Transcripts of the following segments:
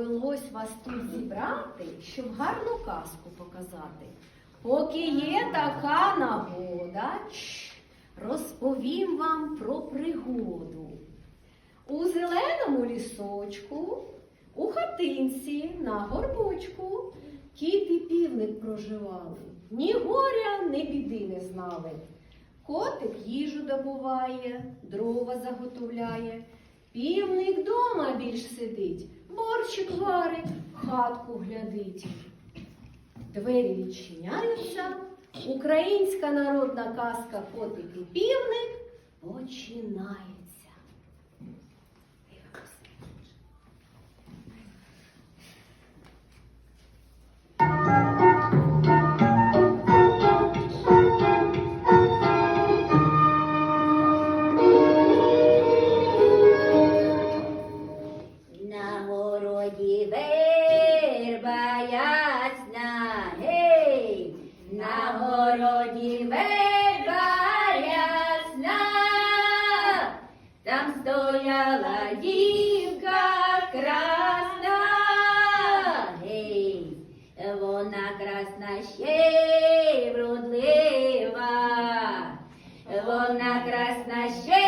Довелось вас тут зібрати, щоб гарну казку показати. Поки є така нагода, розповім вам про пригоду. У зеленому лісочку, у хатинці на горбочку кіт і півник проживали. Ні горя, ні біди не знали. Котик їжу добуває, дрова заготовляє. Півник дома більш сидить, борщик варить, хатку глядить. Двері відчиняються, українська народна казка Котик і півник починається. Верба гей, на городі верба там стояла дівка красна, гей, вона красна ще й вродлива, вона красна ще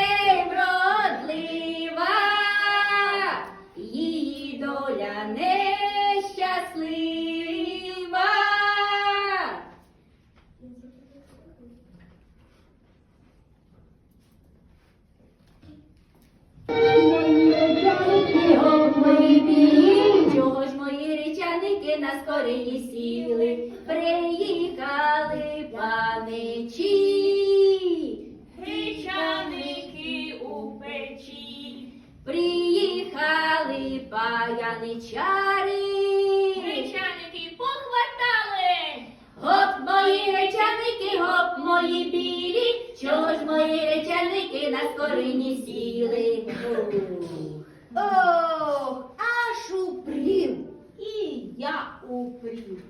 мої білі, чого ж мої речаники на скорині сіли? Ох, аж упрів, і я упрів.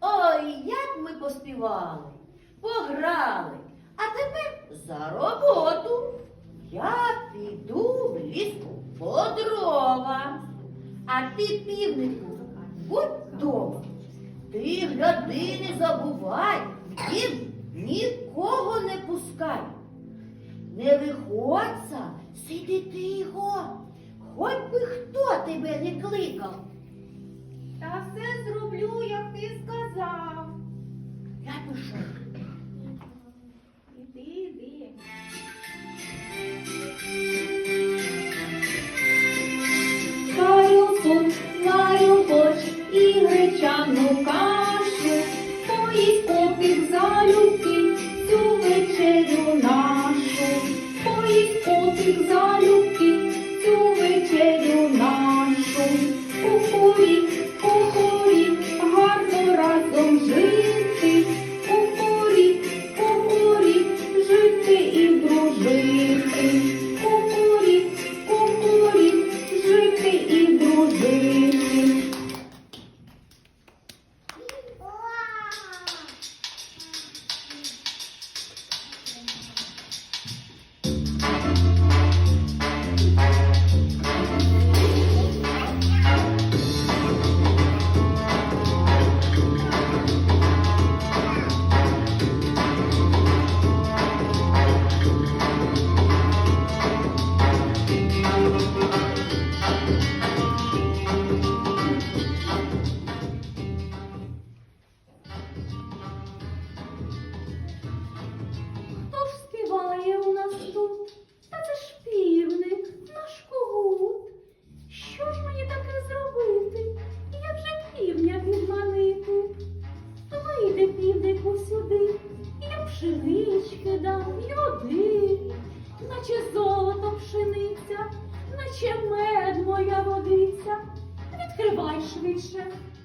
Ой, як ми поспівали, пограли, а тепер за роботу. Я піду в ліс по дрова. А ти, півнику, будь дома. Ти гляди, не забувай, дім нікого не пускай. Не виходься, сиди тихо, хоч би хто тебе не кликав. та все зроблю, як ти сказав. Я пішов. Іди, іди. Каю суп, варю борщ і гречану кашу, поїсть котик залюбки котик залюбки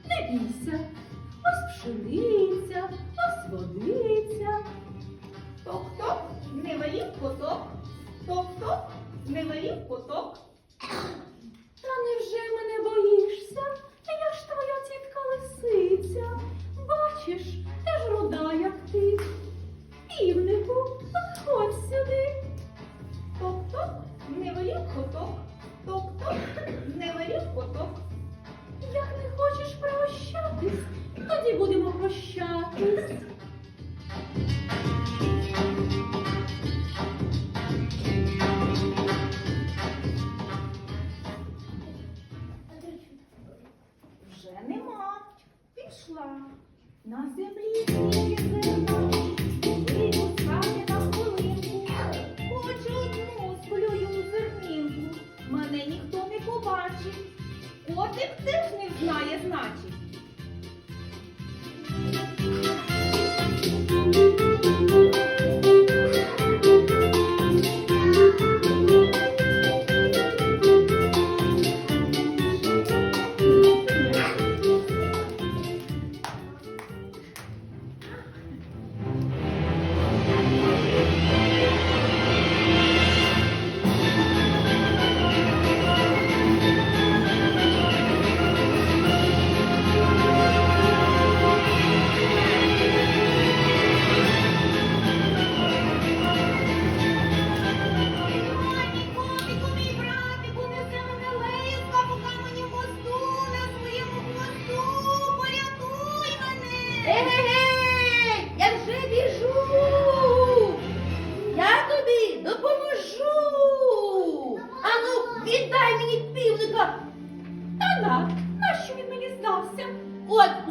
не бійся. Ось пшениця, ось водиця. Ток-ток, не велів куток, ток-ток, не велів куток. Та невже мене боїшся? Я ж твоя тітка лисиця. Бачиш, теж руда, як ти. Півнику, підходь сюди. Ток-ток, не велів куток, ток-ток, не велів куток як не хочеш прощатись, тоді будемо прощатись.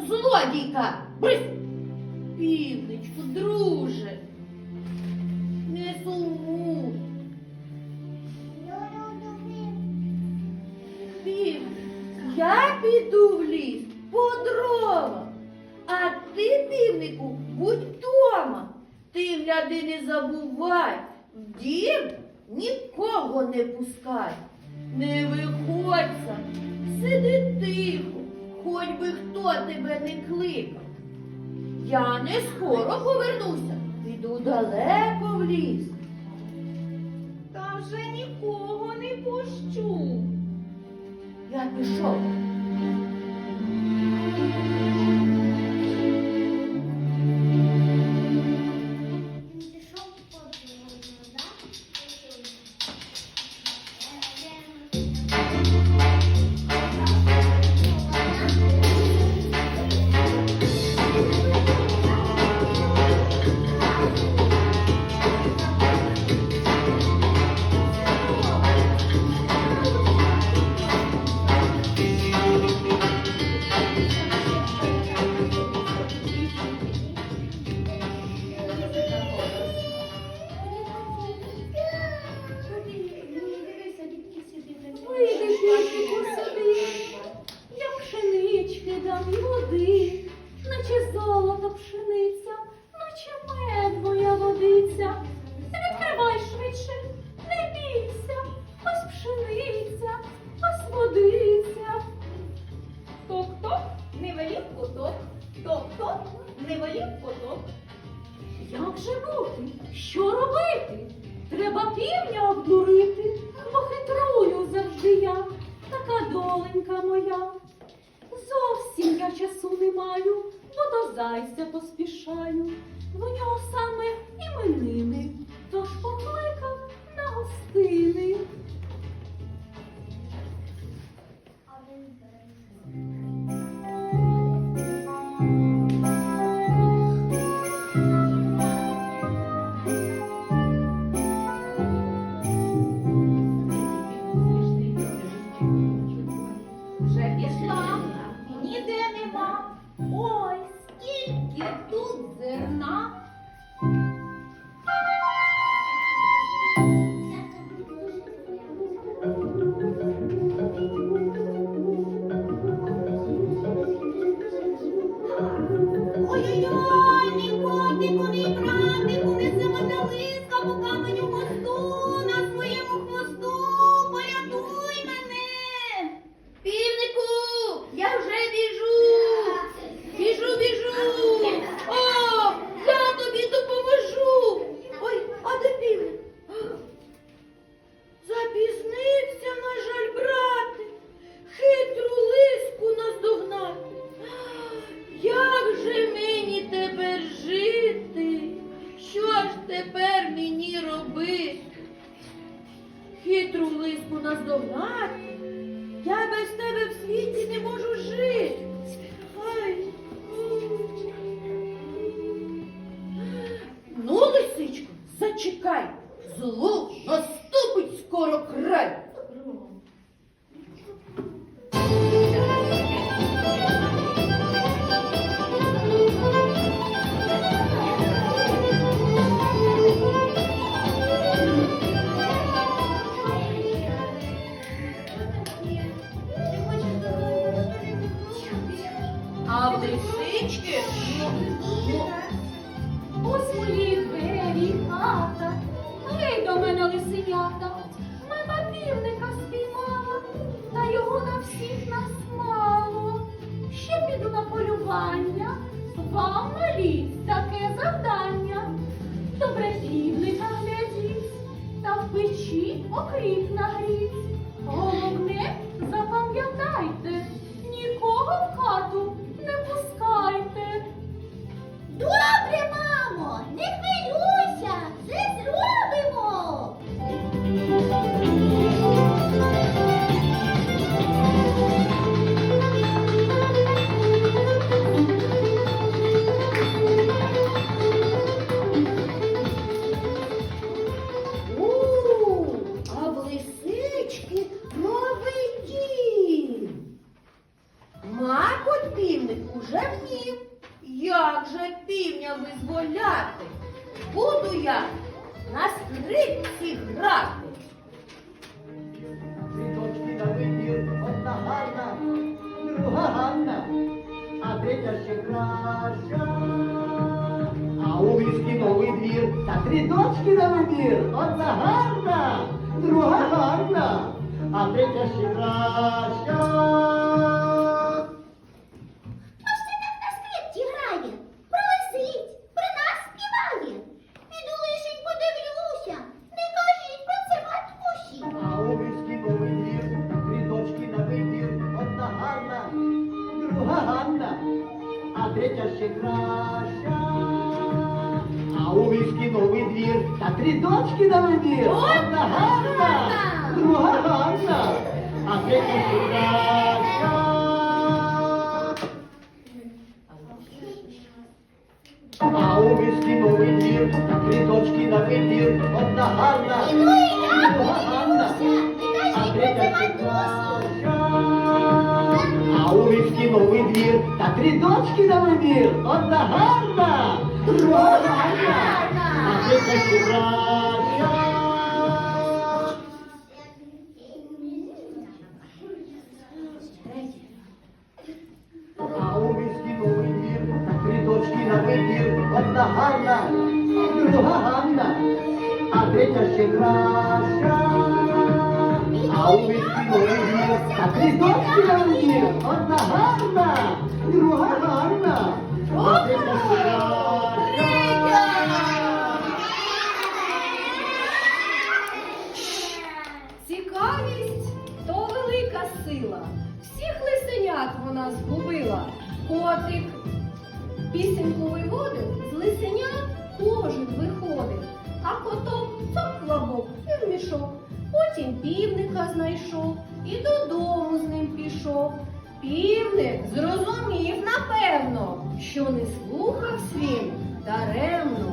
злодійка. Брись! Півничку, друже. Не сумуй. Півничку, я піду в ліс по дрова. А ти, півнику, будь вдома. Ти гляди, не забувай. В дім нікого не пускай. Не виходься, сиди тихо хоч би хто тебе не кликав. Я не скоро повернуся, піду далеко в ліс. Та вже нікого не пущу. Я пішов. зайця поспішаю, в нього саме іменини, тож покликав на гостини. Вже пішла, ніде нема. о. злу наступить скоро край. А в лисички? Ну, ну, мене лисенята, мама півника спіймала, та його на всіх нас мало. Ще піду на полювання, вам малі таке завдання. Добре півника глядіть, та в печі окріп нагріть. Головне, запам'ятайте, Як же півня визволяти? Буду я на скрипці грати. Цвіточки на вибір, одна гарна, друга гарна, а третя ще краща. А у віскі новий двір, та три дочки на вибір, одна гарна, друга гарна, а третя ще краща. Дочки одна гарна, друга гарна, а ще краща. А у віскі новий двір, та на вибір, одна гарна, друга гарна. А третя краща. А у вівській новий двір та три дочки на вибір. Одна гарна, друга гарна, а третя краща. Одна гарна, друга гарна, а третя ще краща. А у двір та три дочки на вибір. Одна гарна, друга гарна, а третя ще. Цікавість то велика сила. Всіх лисенят вона згубила. Котик пісеньку котом цоклабок клабок і в мішок. Потім півника знайшов і додому з ним пішов. Півник зрозумів напевно, що не слухав свій даремно.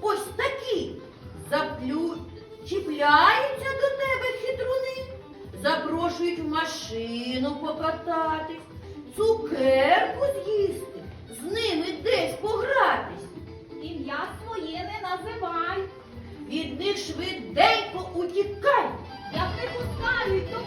ось такі. Заплю... Чіпляються до тебе хитруни, запрошують в машину покататись, цукерку з'їсти, з ними десь погратись. Ім'я своє не називай. Від них швиденько утікай. Як не пускають, то